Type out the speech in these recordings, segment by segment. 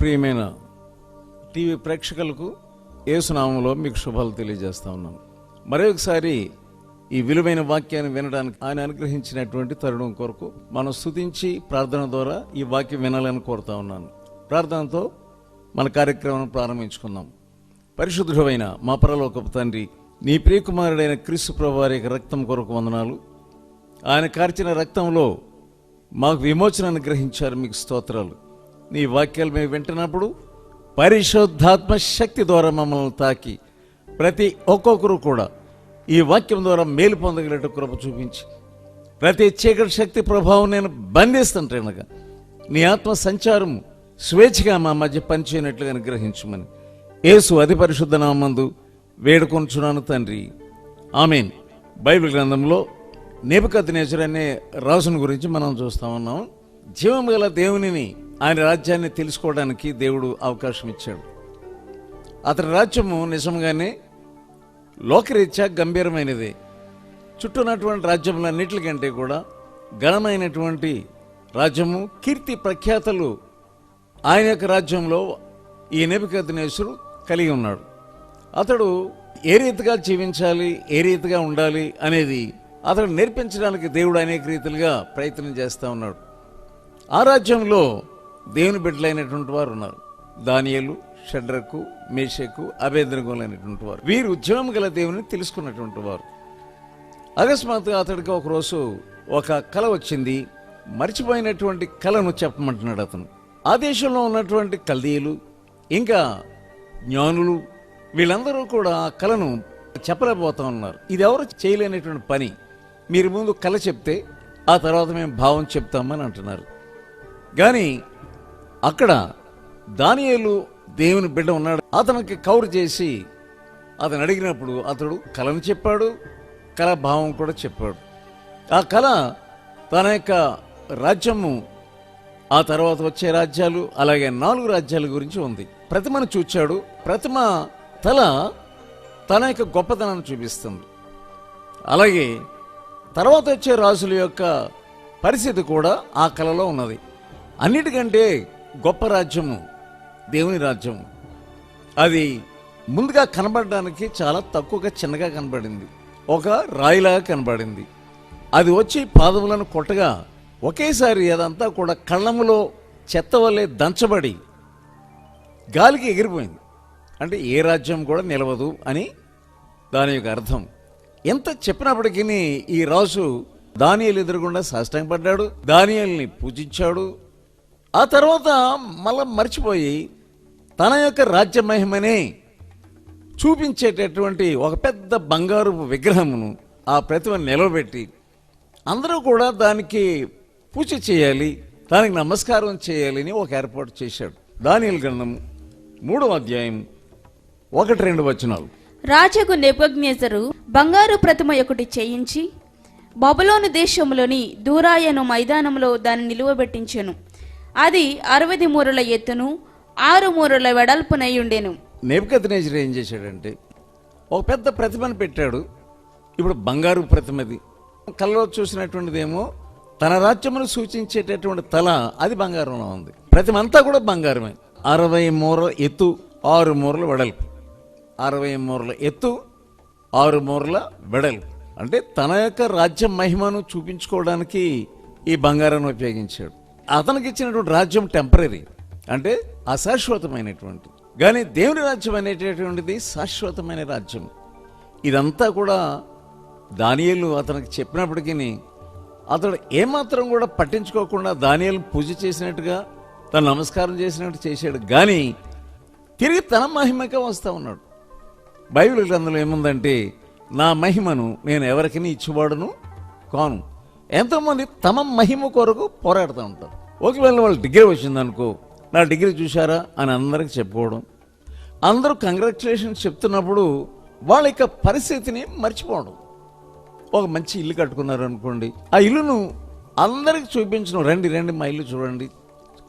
ప్రియమైన టీవీ ప్రేక్షకులకు ఏసునామంలో మీకు శుభాలు తెలియజేస్తా ఉన్నాను మరొకసారి ఈ విలువైన వాక్యాన్ని వినడానికి ఆయన అనుగ్రహించినటువంటి తరుణం కొరకు మనం స్తుతించి ప్రార్థన ద్వారా ఈ వాక్యం వినాలని కోరుతా ఉన్నాను. ప్రార్థనతో మన కార్యక్రమం ప్రారంభించుకుందాం. పరిశుద్ధుడైన మా పరలోకపు తండ్రి నీ ప్రియకుమారుడైన క్రీస్తు ప్రభువారి రక్తం కొరకు వందనాలు. ఆయన కార్చిన రక్తంలో మాకు విమోచనాన్ని గ్రహించారు మీకు స్తోత్రాలు. నీ వాక్యాలు మేము వింటున్నప్పుడు పరిశుద్ధాత్మ శక్తి ద్వారా మమ్మల్ని తాకి ప్రతి ఒక్కొక్కరు కూడా ఈ వాక్యం ద్వారా మేలు పొందగలట కృప చూపించి ప్రతి చీకటి శక్తి ప్రభావం నేను బంధిస్తుంటానుగా నీ ఆత్మ సంచారం స్వేచ్ఛగా మా మధ్య పనిచేయనట్లుగా అనుగ్రహించమని యేసు అతి పరిశుద్ధ నామందు వేడుకొంచున్నాను తండ్రి. ఆమెన్. బైబిల్ గ్రంథంలో నేపకద్నేశ్వర్ అనే రాజుని గురించి మనం చూస్తా ఉన్నాం. జీవం గల దేవునిని ఆయన రాజ్యాన్ని తెలుసుకోవడానికి దేవుడు అవకాశం ఇచ్చాడు. అతని రాజ్యము నిజంగానే లోకరీత్యా గంభీరమైనది. చుట్టూనటువంటి రాజ్యములన్నిటికంటే కూడా ఘనమైనటువంటి రాజ్యము కీర్తి ప్రఖ్యాతలు ఆయన యొక్క రాజ్యంలో ఈ నెబికద్నేశ్వరు కలిగి ఉన్నాడు. అతడు ఏ రీతిగా జీవించాలి ఏ రీతిగా ఉండాలి అనేది అతడు నేర్పించడానికి దేవుడు అనేక రీతిలుగా ప్రయత్నం చేస్తూ ఉన్నాడు. ఆ రాజ్యంలో దేవుని బిడ్డలైనటువంటి వారు ఉన్నారు? దానియలు షడ్రకు మేషకు అభేద్రగులైనటువంటి వారు. వీరు ఉద్యమం గల దేవుని తెలుసుకున్నటువంటి వారు. అకస్మాత్తుగా అతడికి ఒకరోజు ఒక కళ వచ్చింది. మర్చిపోయినటువంటి కళను చెప్పమంటున్నాడు అతను. ఆ దేశంలో ఉన్నటువంటి కల్దీయులు ఇంకా జ్ఞానులు వీళ్ళందరూ కూడా ఆ కళను చెప్పలేకపోతా ఉన్నారు. ఇది ఎవరు చేయలేనటువంటి పని? మీరు ముందు కళ చెప్తే ఆ తర్వాత మేము భావం చెప్తామని అంటున్నారు. కానీ అక్కడ దానియేలు దేవుని బిడ్డ ఉన్నాడు. అతనికి కౌరు చేసి అతను అడిగినప్పుడు అతడు కళను చెప్పాడు కళ భావం కూడా చెప్పాడు. ఆ కళ తన యొక్క రాజ్యము ఆ తర్వాత వచ్చే రాజ్యాలు అలాగే నాలుగు రాజ్యాల గురించి ఉంది. ప్రతిమను చూచాడు. ప్రతిమ తల తన యొక్క గొప్పతనాన్ని చూపిస్తుంది. అలాగే తర్వాత వచ్చే రాజుల యొక్క పరిస్థితి కూడా ఆ కళలో ఉన్నది. అన్నిటికంటే గొప్ప రాజ్యము దేవుని రాజ్యము. అది ముందుగా కనబడడానికి చాలా తక్కువగా చిన్నగా కనబడింది. ఒక రాయిలాగా కనబడింది. అది వచ్చి పాదములను కొట్టగా ఒకేసారి అదంతా కూడా కళ్ళములో చెత్త వల్లే దంచబడి గాలికి ఎగిరిపోయింది. అంటే ఏ రాజ్యం కూడా నిలవదు అని దాని యొక్క అర్థం. ఎంత చెప్పినప్పటికీ ఈ రాజు దానియలు ఎదురుగుండా సాష్టంగపడ్డాడు దానియల్ని పూజించాడు ఆ తర్వాత మళ్ళా మర్చిపోయి తన యొక్క రాజ్య మహిమనే చూపించేటటువంటి ఒక పెద్ద బంగారు విగ్రహమును ఆ ప్రతిమ నిలవబెట్టి అందరూ కూడా దానికి పూజ చేయాలి దానికి నమస్కారం చేయాలని ఒక ఏర్పాటు చేశాడు. దానియల్ గ్రంథం మూడవ అధ్యాయం ఒకటి రెండు వచనాలు. రాజకు నెబుకద్నెజరు బంగారు ప్రతిమ ఒకటి చేయించి బబులోను దేశంలోని దూరాయను మైదానంలో దాన్ని నిలువబెట్టించెను. అది అరవై మూరల ఎత్తును ఆరు మూరల వెడల్పునై ఉండెను నేపథ్య ఏం చేశాడంటే ఒక పెద్ద ప్రతిమను పెట్టాడు. ఇప్పుడు బంగారు ప్రతిమది. కళ్ళలో చూసినటువంటిదేమో తన రాజ్యమును సూచించేటటువంటి తల అది బంగారంలో ఉంది. ప్రతిమంతా కూడా బంగారమే. అరవై మూరల ఎత్తు ఆరు మూరల వెడల్పు. అరవై మూరల ఎత్తు ఆరు మూరల వెడల్పు. అంటే తన యొక్క రాజ్య మహిమను చూపించుకోవడానికి ఈ బంగారాన్ని ఉపయోగించాడు. అతనికి ఇచ్చినటువంటి రాజ్యం టెంపరీ అంటే అశాశ్వతమైనటువంటి. కానీ దేవుని రాజ్యం అనేటటువంటిది శాశ్వతమైన రాజ్యం. ఇదంతా కూడా దానియలు అతనికి చెప్పినప్పటికీ అతడు ఏమాత్రం కూడా పట్టించుకోకుండా దానియలు పూజ చేసినట్టుగా తను నమస్కారం చేసినట్టు చేశాడు. కానీ తిరిగి తన మహిమకే వస్తూ ఉన్నాడు. బైబిల్ గ్రంథంలో ఏముందంటే నా మహిమను నేను ఎవరికి ఇచ్చివాడును? కాను. ఎంతోమంది తమ మహిమ కొరకు పోరాడుతూ ఉంటారు. ఒకవేళ వాళ్ళ డిగ్రీ వచ్చిందనుకో నా డిగ్రీ చూశారా అని అందరికి చెప్పుకోవడం. అందరూ కంగ్రాచులేషన్స్ చెప్తున్నప్పుడు వాళ్ళ యొక్క పరిస్థితిని మర్చిపోవడం. ఒక మంచి ఇల్లు కట్టుకున్నారు అనుకోండి ఆ ఇల్లును అందరికి చూపించడం. రండి రండి మా ఇల్లు చూడండి.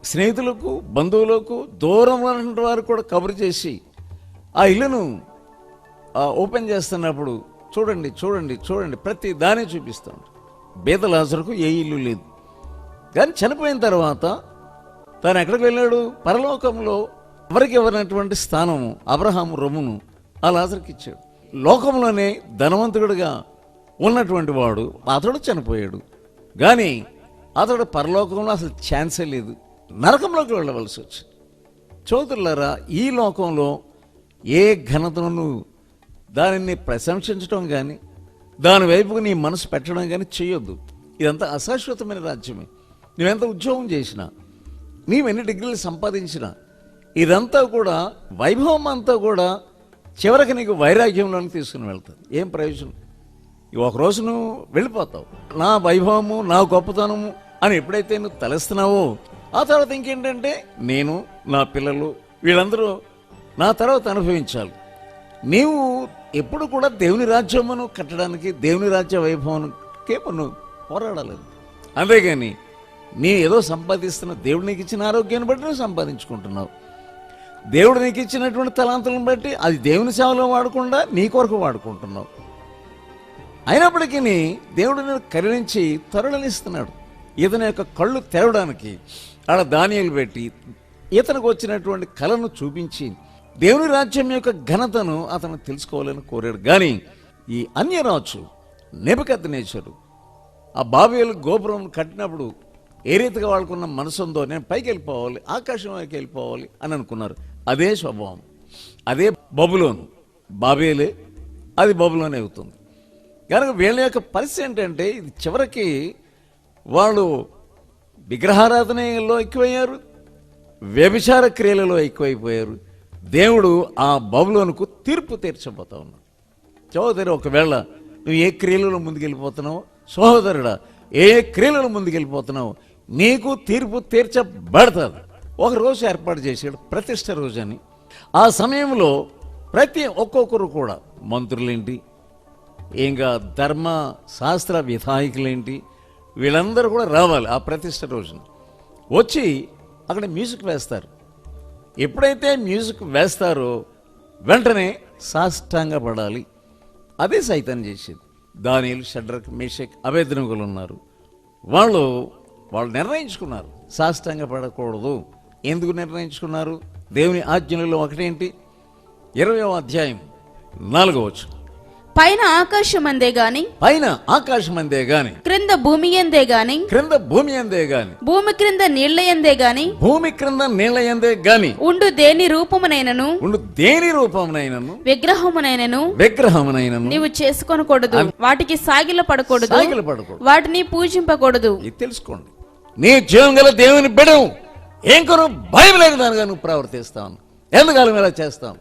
స్నేహితులకు బంధువులకు దూరం ఉన్నటువంటి వారు కూడా కబురు చేసి ఆ ఇల్లును ఓపెన్ చేస్తున్నప్పుడు చూడండి చూడండి చూడండి. ప్రతి దాన్ని చూపిస్తాం. బీద ఏ ఇల్లు లేదు. కానీ చనిపోయిన తర్వాత తను ఎక్కడికి వెళ్ళాడు? పరలోకంలో ఎవరికి ఇవ్వనటువంటి స్థానము? అబ్రహాం రొమ్మును ఆ లాజర్కి ఇచ్చాడు. లోకంలోనే ధనవంతుడిగా ఉన్నటువంటి వాడు అతడు చనిపోయాడు. కానీ అతడు పరలోకంలో అసలు ఛాన్సే లేదు. నరకంలోకి వెళ్ళవలసి వచ్చింది. చోదరులరా ఈ లోకంలో ఏ ఘనతను దానిని ప్రశంసించడం కానీ దాని వైపుకు నీ మనసు పెట్టడం కానీ చేయొద్దు ఇదంతా అశాశ్వతమైన రాజ్యమే. నువ్వెంత ఉద్యోగం చేసినా నీవెన్ని డిగ్రీలు సంపాదించినా ఇదంతా కూడా వైభవం అంతా కూడా చివరికి నీకు వైరాగ్యంలోకి తీసుకుని వెళ్తుంది. ఏం ప్రయోజనం? ఒకరోజు ఒక నువ్వు వెళ్ళిపోతావు. నా వైభవము నా గొప్పతనము అని ఎప్పుడైతే నువ్వు తలస్తున్నావో ఆ తర్వాత ఇంకేంటంటే నేను నా పిల్లలు వీళ్ళందరూ నా తర్వాత అనుభవించాలి. నీవు ఎప్పుడు కూడా దేవుని రాజ్యమును కట్టడానికి దేవుని రాజ్య వైభవానికి నువ్వు పోరాడాలి అంతేగాని నీ ఏదో సంపాదిస్తున్న దేవుడు నీకు ఇచ్చిన ఆరోగ్యాన్ని బట్టి నువ్వు సంపాదించుకుంటున్నావు. దేవుడు నీకు ఇచ్చినటువంటి తలాంతులను బట్టి అది దేవుని సేవలో వాడకుండా నీ కొరకు వాడుకుంటున్నావు. అయినప్పటికీ దేవుడు నేను కరుణించి తరుణనిస్తున్నాడు ఇతని యొక్క కళ్ళు తెరవడానికి ఆడ ధాన్యాలు పెట్టి ఇతనికి వచ్చినటువంటి కళను చూపించి దేవుని రాజ్యం యొక్క ఘనతను అతను తెలుసుకోవాలని కోరాడు. కానీ ఈ అన్యరాజు నెబకద్నేశ్వరు ఆ బాబేలు గోపురం కట్టినప్పుడు ఏ రీతిగా వాళ్ళకున్న మనసు ఉందో నేను పైకి వెళ్ళిపోవాలి ఆకాశం వైపు వెళ్ళిపోవాలి అని అనుకున్నారు. అదే స్వభావం. అదే బబులోను. బాబేలే అది బబులోనే అవుతుంది. కనుక వీళ్ళ యొక్క పరిస్థితి ఏంటంటే ఇది చివరికి వాళ్ళు విగ్రహారాధనలో ఎక్కువయ్యారు వ్యభిచార క్రియలలో ఎక్కువైపోయారు. దేవుడు ఆ బబులోనుకు తీర్పు తీర్చబోతా ఉన్నాడు. సహోదరి ఒకవేళ నువ్వు ఏ క్రియలలో ముందుకెళ్ళిపోతున్నావు సహోదరుడా ఏ క్రియలలో ముందుకెళ్ళిపోతున్నావు నీకు తీర్పు తీర్చబడుతుంది. ఒక రోజు ఏర్పాటు చేశాడు ప్రతిష్ట రోజు అని. ఆ సమయంలో ప్రతి ఒక్కొక్కరు కూడా మంత్రులేంటి ఇంకా ధర్మ శాస్త్ర విధాయకులేంటి వీళ్ళందరూ కూడా రావాలి ఆ ప్రతిష్ట రోజున. వచ్చి అక్కడ మ్యూజిక్ వేస్తారు. ఎప్పుడైతే మ్యూజిక్ వేస్తారో వెంటనే సాష్టాంగ పడాలి. అదే సైతం చేసేది. దానిలు షడ్రక్ మేషక్ అభేదనకులు ఉన్నారు. వాళ్ళు వాళ్ళు నిర్ణయించుకున్నారు. సాష్టాంగ పడకూడదు. ఎందుకు నిర్ణయించుకున్నారు? దేవుని ఆజ్ఞలలో ఒకటేంటి? ఇరవయో అధ్యాయం నాలుగవచ్చు పైన ఆకాశం అందే గాని పైన ఆకాశం అందే గాని క్రింద భూమి ఎందే గాని క్రింద భూమి అందే గాని భూమి క్రింద నీళ్ళ ఎందే గాని భూమి క్రింద నీళ్ళ ఎందే గాని ఉండు దేని రూపమునైనను ఉండు దేని రూపమునైనను విగ్రహమునైనను విగ్రహమునైనను నీవు చేసుకొనకూడదు వాటికి సాగిల పడకూడదు సాగిల పడకూడదు వాటిని పూజింపకూడదు. ఇది తెలుసుకోండి. నీ జీవం గల దేవుని బిడవు. ఏం కొను భయం లేని దానిగా నువ్వు ప్రవర్తిస్తావు. ఎందుకాలం ఇలా చేస్తావు?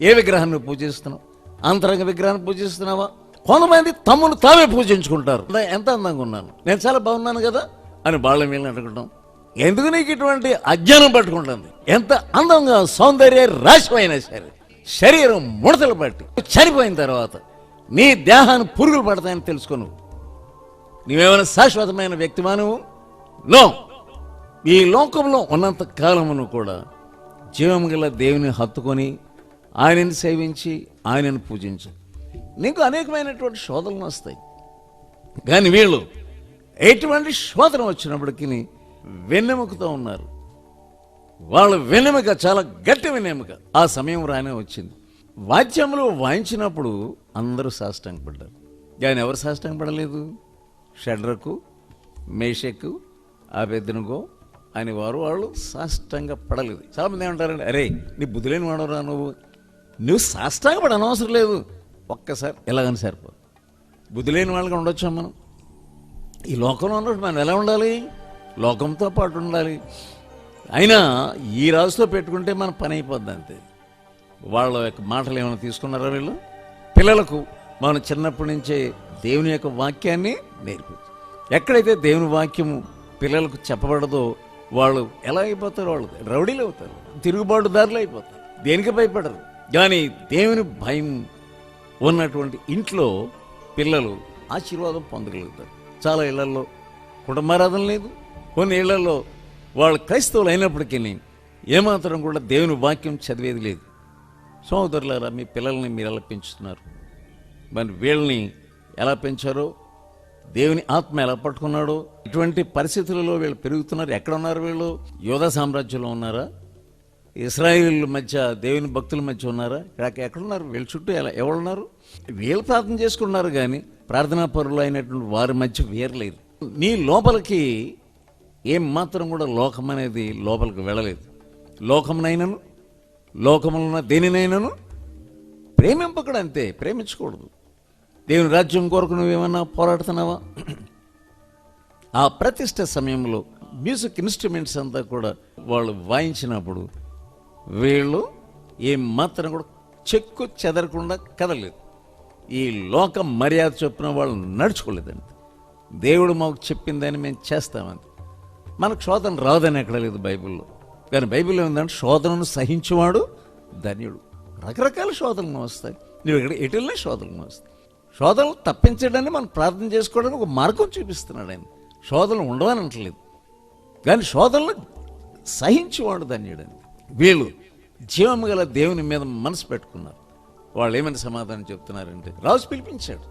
ఏ విగ్రహాన్ని నువ్వు పూజిస్తున్నావు? అంతరంగ విగ్రహాన్ని పూజిస్తున్నావా? కొంతమంది తమ్మును తామే పూజించుకుంటారు. "నేను ఎంత అందంగా ఉన్నాను. నేను చాలా బాగున్నాను కదా? అని బాళ్ళ మీద అనుకుంటాం ఎందుకు నీకు ఇటువంటి అజ్ఞానం పట్టుకుంటుంది? ఎంత అందంగా సౌందర్య రాశిపోయినా సరే శరీరం ముడతలు పట్టి చనిపోయిన తర్వాత నీ దేహాన్ని పురుగులు పడతాయని తెలుసుకో నువ్వు. నీవేమైనా శాశ్వతమైన వ్యక్తివా నువ్వు? నో. ఈ లోకంలో ఉన్నంత కాలమును కూడా జీవం గల దేవుని హత్తుకొని ఆయనని సేవించి ఆయనను పూజించు. నీకు అనేకమైనటువంటి శోధనలు వస్తాయి. కానీ వీళ్ళు ఎటువంటి శోధన వచ్చినప్పటికీ వెన్నెముకతో ఉన్నారు. వాళ్ళ వెన్నెముక చాలా గట్టి వెన్నెముక. ఆ సమయం రానే వచ్చింది. వాద్యములు వాయించినప్పుడు అందరూ సాష్టాంగపడ్డారు. కానీ ఎవరు సాష్టాంగపడలేదు? షడ్రకు మేషకు ఆబెద్దనుగో అని వారు వాళ్ళు సాష్టంగా పడలేదు. చాలా మంది ఏమంటారండి అరే నీ బుద్ధి లేని వాడవరా నువ్వు? నువ్వు సాష్టాంగ పడ అనవసరం లేదు. ఒక్కసారి ఎలాగని సరిపో బుద్ధి లేని వాళ్ళగా ఉండొచ్చా మనం? ఈ లోకంలో ఉన్నప్పుడు మనం ఎలా ఉండాలి? లోకంతో పాటు ఉండాలి. అయినా ఈ రాజుతో పెట్టుకుంటే మన పని అయిపోద్ది అంతే. వాళ్ళ యొక్క మాటలు ఏమైనా తీసుకున్నారా వీళ్ళు? పిల్లలకు మనం చిన్నప్పటి నుంచే దేవుని యొక్క వాక్యాన్ని నేర్పించు ఎక్కడైతే దేవుని వాక్యము పిల్లలకు చెప్పబడదో వాళ్ళు ఎలా అయిపోతారు వాళ్ళు రౌడీలు అవుతారు. తిరుగుబాటుదారులు అయిపోతారు. దేనికి భయపడరు? కానీ దేవుని భయం ఉన్నటువంటి ఇంట్లో పిల్లలు ఆశీర్వాదం పొందగలుగుతారు. చాలా ఇళ్ళలో కుటుంబారాధన లేదు. కొన్ని ఇళ్ళలో వాళ్ళు క్రైస్తవులు అయినప్పటికీ ఏమాత్రం కూడా దేవుని వాక్యం చదివేది లేదు. సోదరులారా మీ పిల్లల్ని మీరు ఎలా పెంచుతున్నారు? మరి వీళ్ళని ఎలా పెంచారో దేవుని ఆత్మ ఎలా పట్టుకున్నాడు? ఇటువంటి పరిస్థితులలో వీళ్ళు పెరుగుతున్నారు. ఎక్కడ ఉన్నారు వీళ్ళు? యోధ సామ్రాజ్యంలో ఉన్నారా? ఇస్రాయిల్ మధ్య దేవుని భక్తుల మధ్య ఉన్నారా? ఇక్కడ ఎక్కడున్నారు? వీళ్ళ చుట్టూ ఎలా ఎవరున్నారు? వీళ్ళు ప్రార్థన చేసుకున్నారు కానీ ప్రార్థనా పరులు అయినటువంటి వారి మధ్య వేరలేదు. నీ లోపలికి ఏం మాత్రం కూడా లోకం అనేది లోపలికి వెళ్ళలేదు. లోకమునైనను లోకములో ఉన్న దేనినైనాను ప్రేమింపకడు అంతే ప్రేమించకూడదు. దేవుని రాజ్యం కొరకు నువ్వేమన్నా పోరాడుతున్నావా? ఆ ప్రతిష్ట సమయంలో మ్యూజిక్ ఇన్స్ట్రుమెంట్స్ అంతా కూడా వాళ్ళు వాయించినప్పుడు వీళ్ళు ఏం మాత్రం కూడా చెక్కు చెదరకుండా కదలేదు ఈ లోక మర్యాద చొప్పున వాళ్ళు నడుచుకోలేదండి దేవుడు మాకు చెప్పిందని మేము చేస్తామని మనకు శోధన రాదని ఎక్కడ లేదు బైబిల్లో. కానీ బైబిల్లో ఏంటంటే శోధనను సహించేవాడు ధన్యుడు. రకరకాల శోధనలు వస్తాయి. నువ్వు ఇక్కడ వెళ్ళినా శోధనలు వస్తాయి. శోధనలు తప్పించడాన్ని మనం ప్రార్థన చేసుకోవడానికి ఒక మార్గం చూపిస్తున్నాడు ఆయన. శోధనలు ఉండవని అంటలేదు కానీ శోధనలు సహించేవాడు ధన్యుడని వీళ్ళు జీవము గల దేవుని మీద మనసు పెట్టుకున్నారు. వాళ్ళు ఏమైనా సమాధానం చెప్తున్నారంటే రాజు పిలిపించాడు.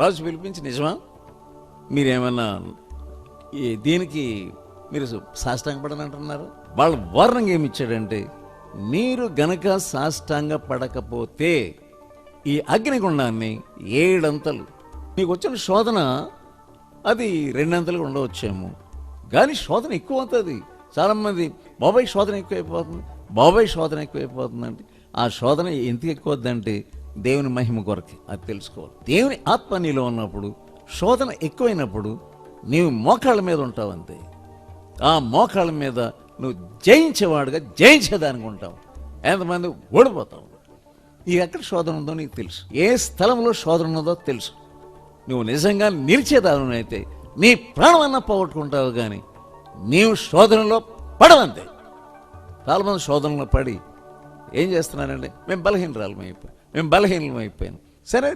రాజు పిలిపించి నిజమా? మీరేమన్నా ఈ దీనికి మీరు సాష్టాంగపడని అంటున్నారు వాళ్ళ వర్ణంగా ఏమి ఇచ్చాడంటే మీరు గనక సాష్టాంగ పడకపోతే ఈ అగ్నిగుండాన్ని ఏడంతలు. నీకు వచ్చిన శోధన అది రెండంతలుగా ఉండవచ్చేమో. కానీ శోధన ఎక్కువ అవుతుంది చాలామంది బాబాయ్ శోధన ఎక్కువైపోతుంది. బాబాయ్ శోధన ఎక్కువైపోతుందంటే ఆ శోధన ఎందుకు ఎక్కువద్దంటే దేవుని మహిమ కొరకే. అది తెలుసుకోవాలి. దేవుని ఆత్మ నీలో ఉన్నప్పుడు శోధన ఎక్కువైనప్పుడు నీవు మోకాళ్ళ మీద ఉంటావు అంతే. ఆ మోకాళ్ళ మీద నువ్వు జయించేవాడుగా జయించేదానికి ఉంటావు. ఎంతమంది ఓడిపోతావు నీకు ఎక్కడ శోధన ఉందో నీకు తెలుసు. ఏ స్థలంలో శోధన ఉన్నదో తెలుసు. నువ్వు నిజంగా నిలిచేదానైతే నీ ప్రాణమన్నా పోగొట్టుకుంటావు కానీ నీవు శోధనలో పడవంతే. చాలామంది శోధనలో పడి ఏం చేస్తున్నానండి మేము బలహీనరాలం అయిపోయాం. మేము బలహీనం అయిపోయాను సరే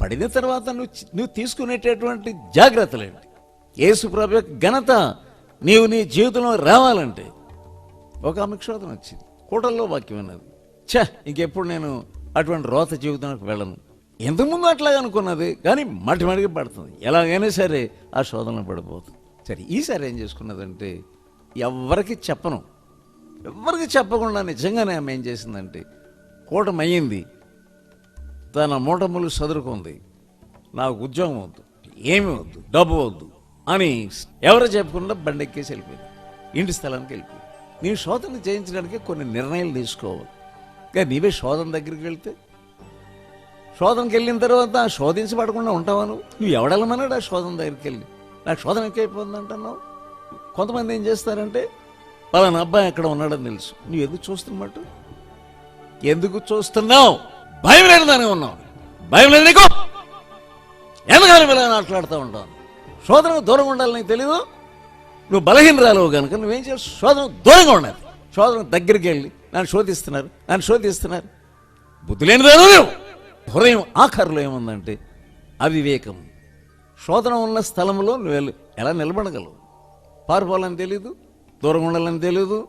పడిన తర్వాత నువ్వు నువ్వు తీసుకునేటటువంటి జాగ్రత్తలేంటి? యేసు యొక్క ఘనత నీవు నీ జీవితంలో రావాలంటే ఒక ఆమెకు శోధన వచ్చింది. కూటల్లో వాక్యం అన్నది. ఛ ఇంకెప్పుడు నేను అటువంటి రోత జీవితానికి వెళ్ళను. ఎంతకుముందు అట్లాగే అనుకున్నది కానీ మటి మడికి పడుతుంది. ఎలాగైనా సరే ఆ శోధన పడిపోతుంది. సరే ఈసారి ఏం చేసుకున్నదంటే ఎవరికి చెప్పను. ఎవరికి చెప్పకుండా నిజంగానే ఆమె ఏం చేసిందంటే కూటమయ్యింది తన మూటములు చదురుకుంది నాకు ఉద్యోగం వద్దు ఏమి వద్దు డబ్బు వద్దు అని ఎవరు చెప్పకుండా బండెక్కేసి వెళ్ళిపోయింది. ఇంటి స్థలానికి వెళ్ళిపోయింది. నీ శోధన చేయించడానికి కొన్ని నిర్ణయాలు తీసుకోవాలి. కానీ నీవే శోధన దగ్గరికి వెళ్తే? శోధనకి వెళ్ళిన తర్వాత శోధించబడకుండా ఉంటావా నువ్వు? నువ్వు ఎవడెళ్ళమన్నాడు ఆ శోధన దగ్గరికి వెళ్ళి? నాకు శోధన ఎక్కువైపోతుంది అంటున్నావు. కొంతమంది ఏం చేస్తారంటే పలానా అబ్బాయి ఎక్కడ ఉన్నాడని తెలుసు. నువ్వు ఎందుకు చూస్తున్నట్టు ఎందుకు చూస్తున్నావు? భయం లేని దానికి ఉన్నావు. భయం లేదు నీకు? ఎందుకని ఇలా మాట్లాడుతూ ఉంటావు? శోధనకు దూరంగా ఉండాలి నీకు తెలీదు? నువ్వు బలహీనరాలు కనుక నువ్వేం చేయాలి? శోధన దూరంగా ఉండాలి. శోధన దగ్గరికి వెళ్ళి నన్ను శోధిస్తున్నారు నన్ను శోధిస్తున్నారు. బుద్ధి లేనిదాను హృదయం ఆఖరులో ఏముందంటే అవివేకం. శోధన ఉన్న స్థలంలో నువ్వు ఎలా నిలబడగలవు? పారిపోవాలని తెలీదు దూరం ఉండాలని తెలీదు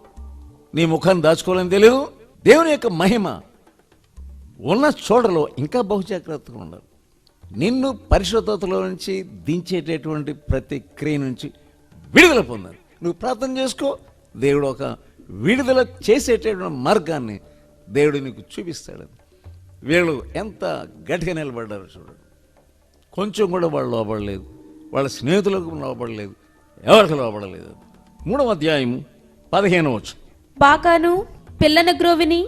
నీ ముఖాన్ని దాచుకోవాలని తెలియదు దేవుని యొక్క మహిమ ఉన్న చోటలో ఇంకా బహుజాగ్రత్తగా ఉండాలి. నిన్ను పరిశుద్ధతలో నుంచి దించేటటువంటి ప్రతి క్రియ నుంచి విడుదల పొందాలి. నువ్వు ప్రార్థన చేసుకో దేవుడు ఒక విడుదల చేసేటటువంటి మార్గాన్ని దేవుడు నీకు చూపిస్తాడు వీళ్ళు ఎంత గట్టిగా నిలబడ్డారు చూడండి కొంచెం కూడా వాళ్ళు లోపడలేదు వాళ్ళ స్నేహితులకు లోపడలేదు ఎవరికి లోపడలేదు మూడవ అధ్యాయం పదిహేను వచ్చు బాకాను పిల్లన గ్రోవిని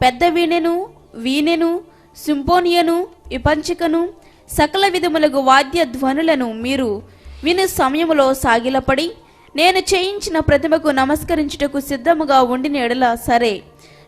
పెద్ద వీణెను వీణెను సింపోనియను విపంచికను సకల విధములకు వాద్య ధ్వనులను మీరు విను సమయములో సాగిలపడి నేను చేయించిన ప్రతిమకు నమస్కరించుటకు సిద్ధముగా ఉండిన ఎడల సరే.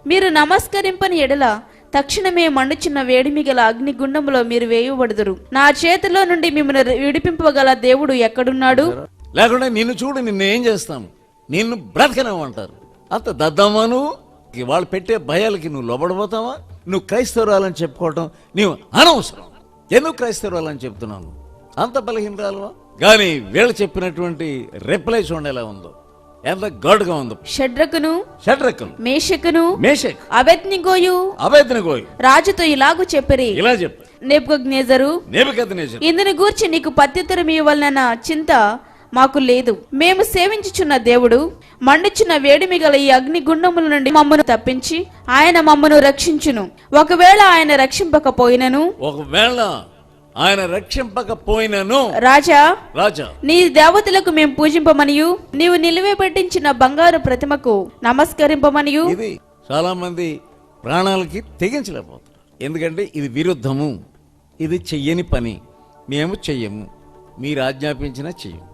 మీరు నమస్కరింపని ఎడల తక్షణమే మండుచున్న వేడిమిగల అగ్నిగుండములో మీరు వేయబడదురు. నా చేతిలో నుండి మిమ్మల్ని విడిపింపగల దేవుడు ఎక్కడున్నాడు? లేకుండా నిన్ను చూడు నిన్ను ఏం చేస్తాం? నిన్ను బ్రతకనేమంటారు అంత దద్దమ్మను నువ్వు? వాళ్ళు పెట్టే భయాలకి నువ్వు లోబడిపోతావా నువ్వు క్రైస్తవురాలని చెప్పుకోవటం నీవు అనవసరం. ఎందుకు క్రైస్తవురాలని చెప్తున్నాను అంత బలహీనరాలువా? కానీ వీళ్ళు చెప్పినటువంటి రిప్లై చూడండి ఎలా ఉందో. ఎంత ఘాటుగా ఉందో. షడ్రకును షడ్రక్కలు మేషకును మేషక్. అబెత్నిగోయు అభేదన గోయ్ రాజుతో ఇలాగు చెప్పిరి. ఇలా చెప్పు. నెబుకద్నేజరు నేబుకద్నెజరు. ఇందుని గూర్చి నీకు పత్యుత్తరం ఇవ్వాలన్న చింత మాకు లేదు. మేము సేవించుచున్న దేవుడు మండుచున్న వేడిమి గల ఈ అగ్ని గుండముల నుండి మమ్మను తప్పించి ఆయన మమ్మను రక్షించును. ఒకవేళ ఆయన రక్షింపకపోయినను ఒకవేళ ఆయన రక్షింపకపోయినను. రాజా రాజా. నీ దేవతలకు మేము పూజింపమనియు నీవు నిలువే పెట్టించిన బంగారు ప్రతిమకు నమస్కరింపమనియు. ఇది చాలా మంది ప్రాణాలకి తెగించలేకపోతారు ఎందుకంటే ఇది విరుద్ధము. ఇది చెయ్యని పని. మేము చెయ్యము. మీరు ఆజ్ఞాపించినా చెయ్యము.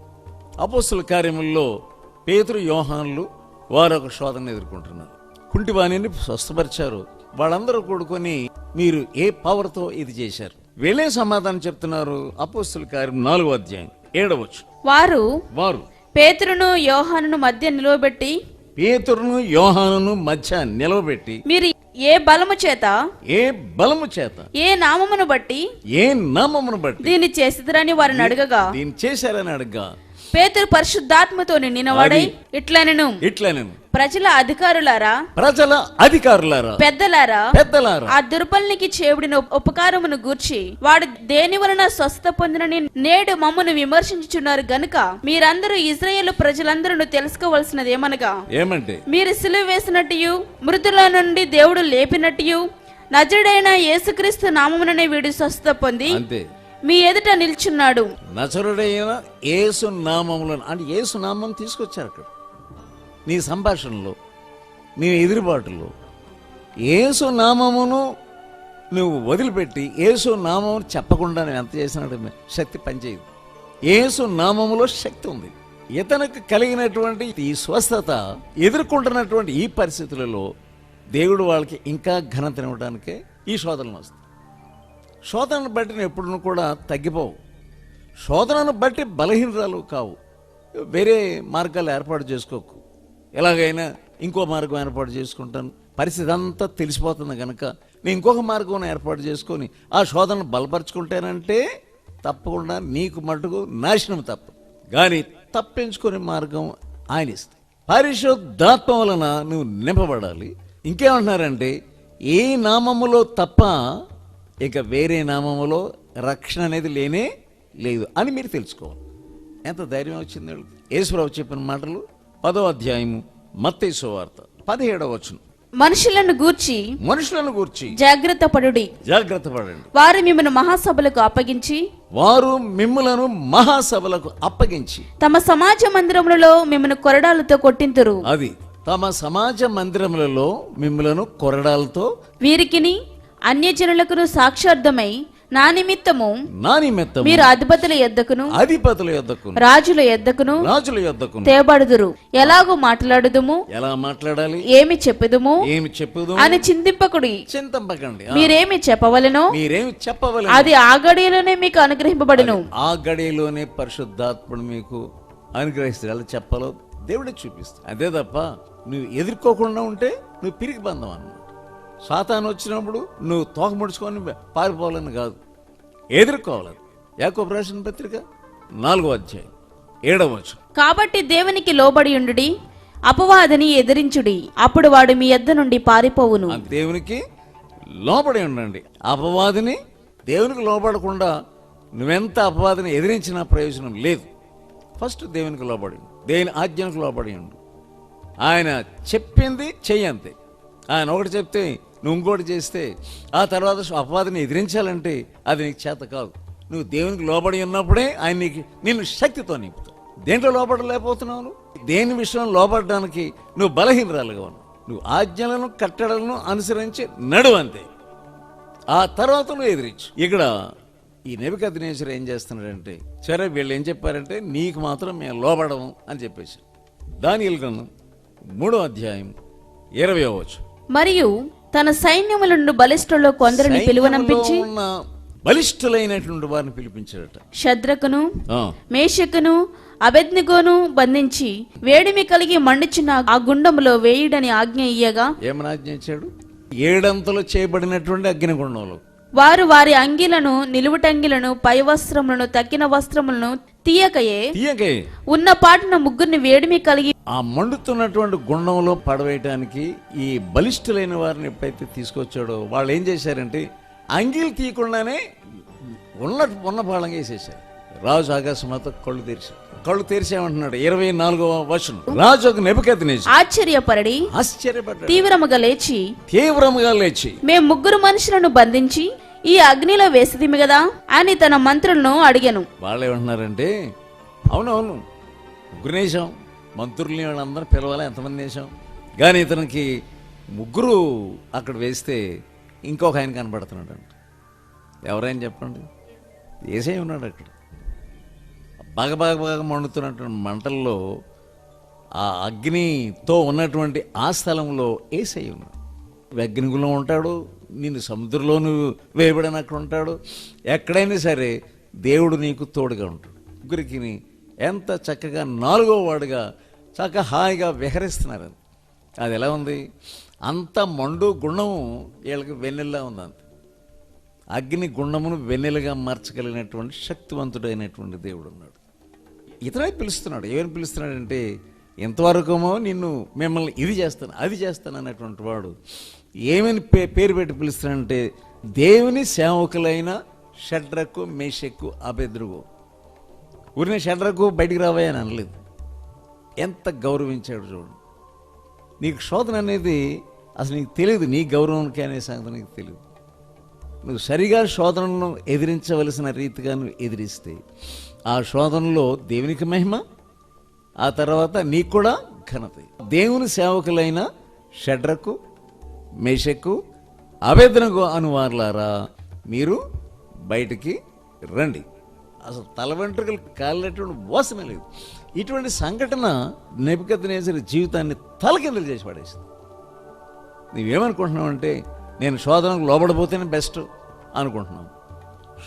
అపోస్తుల కార్యముల్లో పేతురు యోహాన్లు వారు ఒక శోధన ఎదుర్కొంటున్నారు. కుంటివాణిని స్వస్థపరిచారు. వాళ్ళందరూ కూడుకొని మీరు ఏ పవర్తో ఇది చేశారు? వెళ్ళే సమాధానం చెప్తున్నారు? అపోస్తుల కార్యం నాలుగో అధ్యాయం ఏడవచ్చు వారు వారు పేతురును యోహానును మధ్య నిలువబెట్టి పేతురును యోహానును మధ్య నిలవబెట్టి మీరు ఏ బలము చేత ఏ బలము చేత ఏ నామమును బట్టి ఏ నామమును బట్టి దీన్ని చేసిద్రని వారిని అడగగా. దీన్ని చేశారని అడగ్గా. పేతురు పరిశుద్ధాత్మతో నిండినవాడై ఇట్లనెను. ఇట్లా నేను ప్రజల అధికారులారా? ప్రజల అధికారులారా? పెద్దలారా? పెద్దలారా? ఆ దుర్బలినికి చేబడిన ఉప- ఉపకారమును గూర్చి వాడు దేని వలన స్వస్థ పొందినని నేడు మమ్మను విమర్శించుచున్నారు గనుక మీరందరూ ఇజ్రాయేల్ ప్రజలందరూ తెలుసుకోవలసినది ఏమనగా ఏమంటే? మీరు సిలువ వేసినట్టు మృతుల నుండి దేవుడు లేపినట్టు నజరుడైన యేసుక్రీస్తు నామముననే వీడు స్వస్థ పొంది అంతే. మీ ఎదుట నిల్చున్నాడు. నచరుడైన యేసు నామములో అంటే యేసు నామం తీసుకొచ్చారు అక్కడ నీ సంభాషణలో నీ ఎదురుబాటులో. యేసు నామమును నువ్వు వదిలిపెట్టి యేసు నామమును చెప్పకుండా నేను ఎంత చేసినట్టు శక్తి పనిచేయదు. ఏసు నామములో శక్తి ఉంది. ఇతనికి కలిగినటువంటి ఈ స్వస్థత ఎదుర్కొంటున్నటువంటి ఈ పరిస్థితులలో దేవుడు వాళ్ళకి ఇంకా ఘనతనివ్వడానికే ఈ శోధనలు వస్తాయి. శోధనను బట్టి ఎప్పుడును ఎప్పుడూ కూడా తగ్గిపోవు. శోధనను బట్టి బలహీనతలు కావు. వేరే మార్గాలు ఏర్పాటు చేసుకోకు. ఎలాగైనా ఇంకో మార్గం ఏర్పాటు చేసుకుంటాను. పరిస్థితి అంతా తెలిసిపోతుంది కనుక నేను ఇంకొక మార్గం ఏర్పాటు చేసుకొని ఆ శోధనను బలపరుచుకుంటానంటే తప్పకుండా నీకు మటుకు నాశనం తప్ప. కానీ తప్పించుకునే మార్గం ఆయన ఇస్తాయి పరిశుద్ధాత్మ వలన నువ్వు నింపబడాలి. ఇంకేమంటున్నారంటే ఏ నామములో తప్ప ఇక వేరే నామములో రక్షణ అనేది లేనే లేదు అని మీరు తెలుసుకోవాలి. ఎంత ధైర్యం వచ్చింది వీళ్ళకి? యేసురావు చెప్పిన మాటలు పదో అధ్యాయము మత్తయి వార్త. పదిహేడవ వచనం. మనుషులను గూర్చి మనుషులను గూర్చి. జాగ్రత్త పడుడి. జాగ్రత్త పడండి. వారు మిమ్మల్ని మహాసభలకు అప్పగించి వారు మిమ్ములను మహాసభలకు అప్పగించి. తమ సమాజ మందిరములలో మిమ్మల్ని కొరడాలతో కొట్టింతురు. అది తమ సమాజ మందిరములలో మిమ్ములను కొరడాలతో వీరికిని అన్యజనులకును సాక్షార్థమై నా నిమిత్తము నా నిమిత్తం మీరు అధిపతుల ఎద్దకును అధిపతుల యొద్దకు రాజుల ఎద్దకును రాజుల యొద్దకు తేబడుదురు ఎలాగో మాట్లాడుదుము? ఎలా మాట్లాడాలి? ఏమి చెప్పుదుము? ఏమి చెప్పుదు అని చింతింపకుడి. చింతంపకండి. మీరేమి చెప్పవలెనో? మీరేమి చెప్పవలెను? అది ఆ గడియలోనే మీకు అనుగ్రహింపబడును. ఆ గడియలోనే పరిశుద్ధాత్ముడు మీకు అనుగ్రహిస్తాడు. అలా చెప్పాలో దేవుడే చూపిస్తాడు. అదే తప్ప నువ్వు ఎదుర్కోకుండా ఉంటే నువ్వు పిరికి బంధం అన్నమాట. సాతాను వచ్చినప్పుడు నువ్వు తోక ముడుచుకొని పారిపోవాలని కాదు. ఎదుర్కోవాలి. యాకోబు రాసిన పత్రిక నాలుగో అధ్యాయం ఏడవ వచనం. కాబట్టి దేవునికి లోబడి ఉండుడి అపవాదిని ఎదిరించుడి అప్పుడు వాడు మీ యొద్ద నుండి పారిపోవును. దేవునికి లోబడి ఉండండి. అపవాదిని దేవునికి లోబడకుండా నువ్వెంత అపవాదిని ఎదిరించినా ప్రయోజనం లేదు. ఫస్ట్ దేవునికి లోబడి. దేవుని ఆజ్ఞలకు లోబడి ఉండు. ఆయన చెప్పింది చెయ్యంతే. ఆయన ఒకటి చెప్తే నువ్వు ఇంకోటి చేస్తే ఆ తర్వాత అపవాదిని ఎదిరించాలంటే అది నీకు చేత కాదు. నువ్వు దేవునికి లోబడి ఉన్నప్పుడే ఆయన నీకు నిన్ను శక్తితో నింపుతావు దేంట్లో లోపడలేకపోతున్నావు నువ్వు? దేని విషయం లోపడడానికి నువ్వు బలహీనరాలుగా ఉన్నావు? నువ్వు ఆజ్ఞలను కట్టడలను అనుసరించి నడు అంతే. ఆ తర్వాత నువ్వు ఎదిరించు. ఇక్కడ ఈ నెబికద్నేశ్వరు ఏం చేస్తున్నాడంటే సరే వీళ్ళు ఏం చెప్పారంటే నీకు మాత్రం మేము లోబడము అని చెప్పేసి దాని గ్రంథం మూడో అధ్యాయం ఇరవై అవ్వచ్చు మరియు తన సైన్యముల నుండి బలిష్ఠుల్లో కొందరిని పిలువనంపించి బలిష్ఠులైనటువంటి వారిని పిలిపించాడట. శద్రకును మేషకును అబెద్నిగోను బంధించి వేడిమి కలిగి మండుచున్న ఆ గుండములో వేయుడని ఆజ్ఞ ఇయ్యగా ఏమని ఆజ్ఞ ఇచ్చాడు? ఏడంతలు చేయబడినటువంటి అగ్నిగుండంలో. వారు వారి అంగిలను నిలువుటంగిలను పై వస్త్రములను తక్కిన వస్త్రములను తీయకయే. తీయకే ఉన్న పాటున ముగ్గురిని వేడిమి కలిగి ఆ మండుతున్నటువంటి గుండంలో పడవేయటానికి ఈ బలిష్ఠులైన వారిని ఎప్పుడైతే తీసుకొచ్చాడో వాళ్ళు ఏం చేశారంటే అంగీలు తీయకుండానే ఉన్న ఉన్న పాళంగా వేసేసారు రాజు ఆకాశమాత కళ్ళు తెరిచి కళ్ళు తెరిచామంటున్నాడు ఇరవై నాలుగవ వచనం. రాజు ఒక నెపకెత్తి ఆశ్చర్యపరడి ఆశ్చర్యపడ్డాడు. తీవ్రముగా లేచి తీవ్రముగా లేచి మేం ముగ్గురు మనుషులను బంధించి ఈ అగ్నిలో వేసిదిమి కదా అని తన మంత్రులను అడిగాను. వాళ్ళు ఏమంటున్నారంటే అవునవును ముగ్గురు వేసాం మంత్రుల్ని వాళ్ళందరూ పిలవాలి? ఎంతమంది వేసాం కానీ ఇతనికి ముగ్గురు అక్కడ వేస్తే ఇంకొక ఆయన కనపడుతున్నాడు అంట ఎవరైనా చెప్పండి? వేసే ఉన్నాడు అక్కడ. బాగా బాగా బాగా మండుతున్నటువంటి మంటల్లో ఆ అగ్నితో ఉన్నటువంటి ఆ స్థలంలో ఏసై ఉన్నాడు. అగ్నిగులో ఉంటాడు నిన్ను సముద్రంలోను వేయబడిన అక్కడ ఉంటాడు. ఎక్కడైనా సరే దేవుడు నీకు తోడుగా ఉంటాడు. ముగ్గురికి ఎంత చక్కగా నాలుగో వాడుగా చక్క హాయిగా విహరిస్తున్నారు అది ఎలా ఉంది? అంత మండు గుండము వీళ్ళకి వెన్నెల్లా ఉంది అంత. అగ్ని గుండమును వెన్నెలుగా మార్చగలిగినటువంటి శక్తివంతుడైనటువంటి దేవుడు ఉన్నాడు. ఇతనే పిలుస్తున్నాడు. ఏమని పిలుస్తున్నాడంటే ఎంతవరకేమో నిన్ను మిమ్మల్ని ఇది చేస్తాను అది చేస్తాను అన్నటువంటి వాడు. ఏమని పే పేరు పెట్టి పిలుస్తున్నాడంటే దేవుని సేవకులైన షడ్రకు మేషక్కు అబెద్రుగో ఊరిన షడ్రకు బయటికి రావాయి అని అనలేదు. ఎంత గౌరవించాడు చూడు. నీకు శోధన అనేది అసలు నీకు తెలియదు నీ గౌరవానికి అనే సంగతి నీకు తెలియదు నువ్వు సరిగా శోధనను ఎదిరించవలసిన రీతిగా నువ్వు ఎదిరిస్తే ఆ శోధనలో దేవునికి మహిమ ఆ తర్వాత నీకు కూడా ఘనత. దేవుని సేవకులైన షడ్రకు మేషకు అవేదనకు అనువారులారా మీరు బయటికి రండి. అసలు తల వెంట్రుకలు కాలినటువంటి మోసమే లేదు. ఇటువంటి సంఘటన నెప్పుకద్నేసరి జీవితాన్ని తలకిందలు చేసి పడేసింది. నువ్వేమనుకుంటున్నావు అంటే నేను శోధనకు లోబడిపోతేనే బెస్ట్. అనుకుంటున్నాం.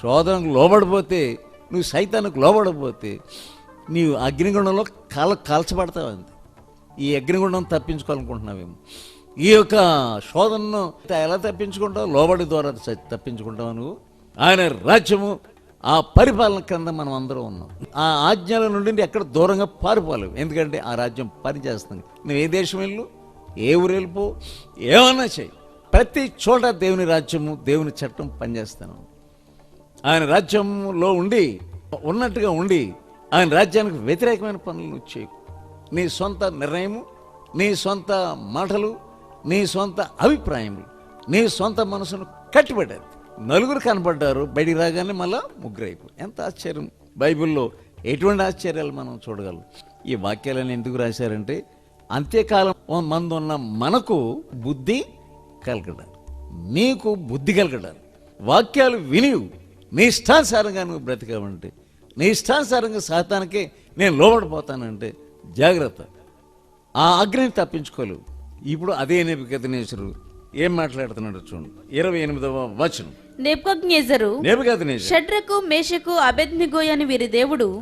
శోధనకు లోబడిపోతే నువ్వు సైతానికి లోబడకపోతే నీవు అగ్నిగుండంలో కాల కాల్చబడతావు అంతే. ఈ అగ్నిగుండం తప్పించుకోవాలనుకుంటున్నావేమో. ఈ యొక్క శోధనను ఎలా తప్పించుకుంటావు? లోబడి ద్వారా తప్పించుకుంటావు నువ్వు? ఆయన రాజ్యము ఆ పరిపాలన క్రింద మనం అందరం ఉన్నాం. ఆ ఆజ్ఞల నుండి ఎక్కడ దూరంగా పారిపోలేవు. ఎందుకంటే ఆ రాజ్యం పనిచేస్తుంది. నువ్వు ఏ దేశం వెళ్ళు? ఏ ఊరు వెళ్ళిపో? ఏమన్నా చేయి ప్రతి చోట దేవుని రాజ్యము దేవుని చట్టం పనిచేస్తాను. ఆయన రాజ్యంలో ఉండి ఉన్నట్టుగా ఉండి ఆయన రాజ్యానికి వ్యతిరేకమైన పనులు నువ్వు చేయకు. నీ సొంత నిర్ణయము నీ సొంత మాటలు నీ సొంత అభిప్రాయములు నీ సొంత మనసును కట్టిపెట్టారు నలుగురు కనపడ్డారు బయటికి రాగానే మళ్ళా ముగ్గురైపు ఎంత ఆశ్చర్యం. బైబిల్లో ఎటువంటి ఆశ్చర్యాలు మనం చూడగలం? ఈ వాక్యాలను ఎందుకు రాశారంటే అంత్యకాలం మందు ఉన్న మనకు బుద్ధి కలగడాలి. నీకు బుద్ధి కలగడాలి. వాక్యాలు వినివు. నీ ఇష్టానుసారంగా నువ్వు బ్రతికావంటే నీ ఇష్టానుసారంగా సాతానికే నేను లోబడిపోతానంటే జాగ్రత్త. ఆ అగ్నిని తప్పించుకోలేవు. ఇప్పుడు అదే నెబుకద్నేశ్వరు ఏం మాట్లాడుతున్నాడు చూడండి ఇరవై ఎనిమిదవ వచనం. షడ్రకు మేషకు అబెద్నిగోయని వీరి దేవుడు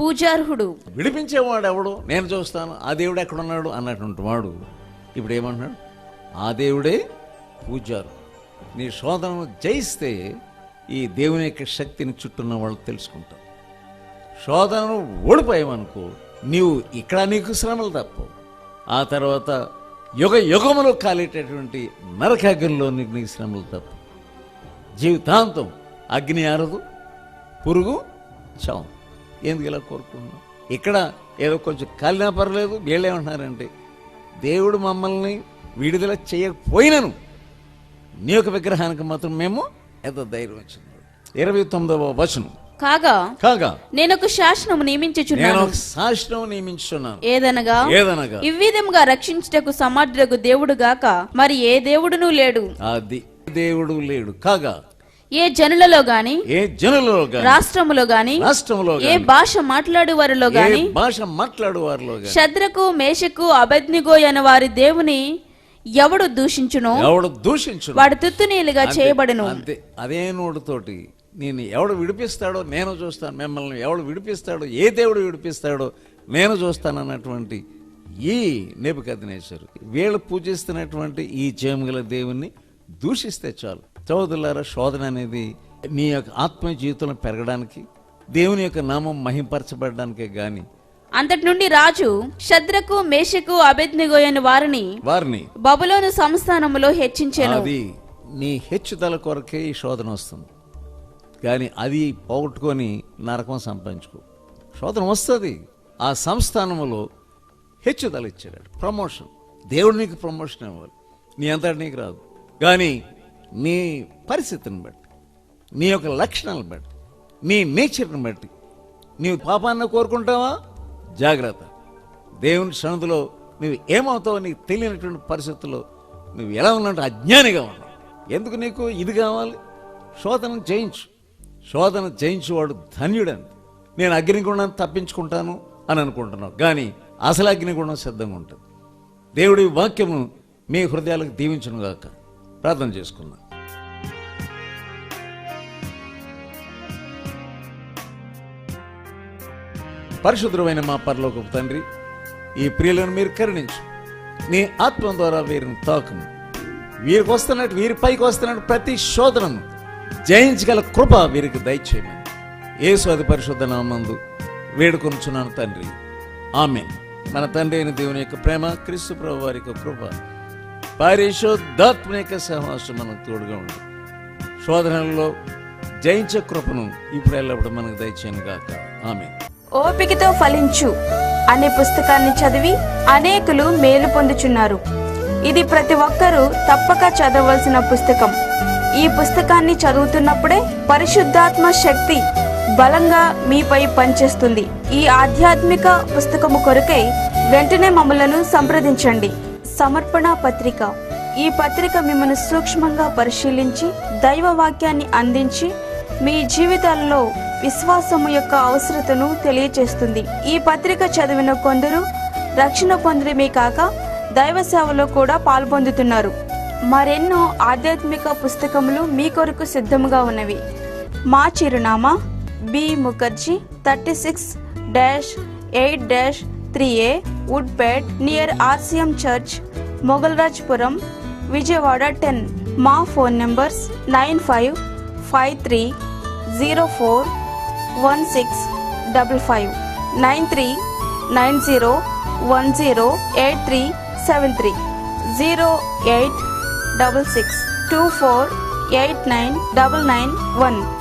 పూజార్హుడు. విడిపించేవాడు ఎవడు నేను చూస్తాను. ఆ దేవుడు ఎక్కడున్నాడు? అన్నటువంటి వాడు. ఇప్పుడు ఏమంటున్నాడు? ఆ దేవుడే పూజారు నీ శోధనను జయిస్తే ఈ దేవుని యొక్క శక్తిని చుట్టూన్న వాళ్ళు తెలుసుకుంటారు. శోధనను ఓడిపోయావనుకో నీవు ఇక్కడ నీకు శ్రమలు తప్పవు. ఆ తర్వాత యుగ యుగములో కాలేటటువంటి నరకాగ్నిలో నీకు నీకు శ్రమలు తప్పు జీవితాంతం అగ్ని ఆరదు పురుగు చావు ఎందుకు ఇలా కోరుకుంటున్నాం ఇక్కడ ఏదో కొంచెం కాలినా పర్లేదు వీళ్ళేమంటున్నారంటే దేవుడు మమ్మల్ని విడుదల చేయకపోయినను. నీ యొక్క విగ్రహానికి మాత్రం మేము ఎంత ధైర్యం వచ్చింది. ఇరవై తొమ్మిదవ వచనం. కాగా కాగా నేనొక శాసనము నేను నియమించుచున్నాను ఒక శాసనం నియమించున్నాను ఏదనగా ఏదనగా. ఇవ్విధముగా రక్షించుటకు సమర్థుడకు దేవుడు గాక మరి ఏ దేవుడునూ లేడు. అది దేవుడు లేడు. కాగా ఏ జనులలో గాని ఏ జనులలో గాని రాష్ట్రములో గాని రాష్ట్రంలో ఏ భాష మాట్లాడు వారిలో గాని భాష మాట్లాడు వారిలో శద్రకు మేషకు అనే వారి దేవుని ఎవడు దూషించునో ఎవడు దూషించు వాడు తుత్తునీలుగా చేయబడును. అంతే. అదే నోటితోటి నేను ఎవడు విడిపిస్తాడో నేను చూస్తాను. మిమ్మల్ని ఎవడు విడిపిస్తాడో ఏ దేవుడు విడిపిస్తాడో నేను చూస్తాను అన్నటువంటి ఈ నెబుకద్నేశ్వరు వీళ్ళు పూజిస్తున్నటువంటి ఈ జయముగల దేవుణ్ణి దూషిస్తే చాలు. చౌదరులారా శోధన అనేది నీ యొక్క ఆత్మ జీవితంలో పెరగడానికి దేవుని యొక్క నామం మహింపరచబడడానికే గాని అంతటి నుండి రాజు శద్రకు మేషకు అనే వారిని వారిని బబులోను సంస్థానములో హెచ్చించెను. అది నీ హెచ్చుదల కొరకే ఈ శోధన వస్తుంది. కానీ అది పోగొట్టుకొని నరకం సంపాదించుకో. శోధన వస్తుంది. ఆ సంస్థానంలో హెచ్చుదల ఇచ్చాడు. ప్రమోషన్. దేవుడు నీకు ప్రమోషన్ ఇవ్వాలి. నీ అంతటి నీకు రాదు. కానీ నీ పరిస్థితిని బట్టి నీ యొక్క లక్షణాలను బట్టి నీ నేచర్ని బట్టి నీవు పాపాన్ని కోరుకుంటావా? జాగ్రత్త. దేవుని సన్నిధిలో నువ్వు ఏమవుతావో నీకు తెలియనటువంటి పరిస్థితుల్లో నువ్వు ఎలా ఉన్నట్టు అజ్ఞానిగా ఉన్నావు. ఎందుకు నీకు ఇది కావాలి? శోధన చేయించు. శోధన జయించేవాడు ధన్యుడని. నేను అగ్నిగుణాన్ని తప్పించుకుంటాను అని అనుకుంటున్నావు. కానీ అసలు అగ్నిగుణం సిద్ధంగా ఉంటుంది. దేవుడి వాక్యము మీ హృదయాలకు దీవించును గాక ప్రార్థన చేసుకున్నాను పరిశుద్ధమైన మా పరలోకపు తండ్రి ఈ ప్రియులను మీరు కరుణించు. నీ ఆత్మ ద్వారా వీరిని తాకుము. వీరికి వస్తున్నట్టు వీరి పైకి వస్తున్నట్టు ప్రతి శోధనను జయించగల కృప వీరికి దయచేయమని. యేసు అది పరిశుద్ధ నామందు వేడుకొనుచున్నాను తండ్రి. ఆమె మన తండ్రి అయిన దేవుని యొక్క ప్రేమ క్రీస్తు ప్రభు వారి యొక్క కృప పరిశుద్ధాత్మ యొక్క సహవాసం మనకు తోడుగా ఉండదు శోధనలలో జయించే కృపను ఇప్పుడు ఎల్లప్పుడు మనకు దయచేయను గాక. ఆమె ఓపికతో ఫలించు అనే పుస్తకాన్ని చదివి అనేకులు మేలు పొందుచున్నారు. ఇది ప్రతి ఒక్కరూ తప్పక చదవలసిన పుస్తకం. ఈ పుస్తకాన్ని చదువుతున్నప్పుడే పరిశుద్ధాత్మ శక్తి బలంగా మీపై పనిచేస్తుంది. ఈ ఆధ్యాత్మిక పుస్తకము కొరకై వెంటనే మమ్మలను సంప్రదించండి. సమర్పణ పత్రిక. ఈ పత్రిక మిమ్మల్ని సూక్ష్మంగా పరిశీలించి దైవ వాక్యాన్ని అందించి మీ జీవితాల్లో విశ్వాసము యొక్క అవసరతను తెలియచేస్తుంది. ఈ పత్రిక చదివిన కొందరు రక్షణ పొందడమే కాక దైవ సేవలో కూడా పాల్పొందుతున్నారు. మరెన్నో ఆధ్యాత్మిక పుస్తకములు మీ కొరకు సిద్ధముగా ఉన్నవి. మా చిరునామా B Mukherjee thirty six dash eight dash three A Woodpet near RCM church Mogalrajpuram Vijayawada ten. మా phone numbers nine five five three Zero four one six double five nine three nine zero one zero eight three seven three zero eight double six two four eight nine double nine one.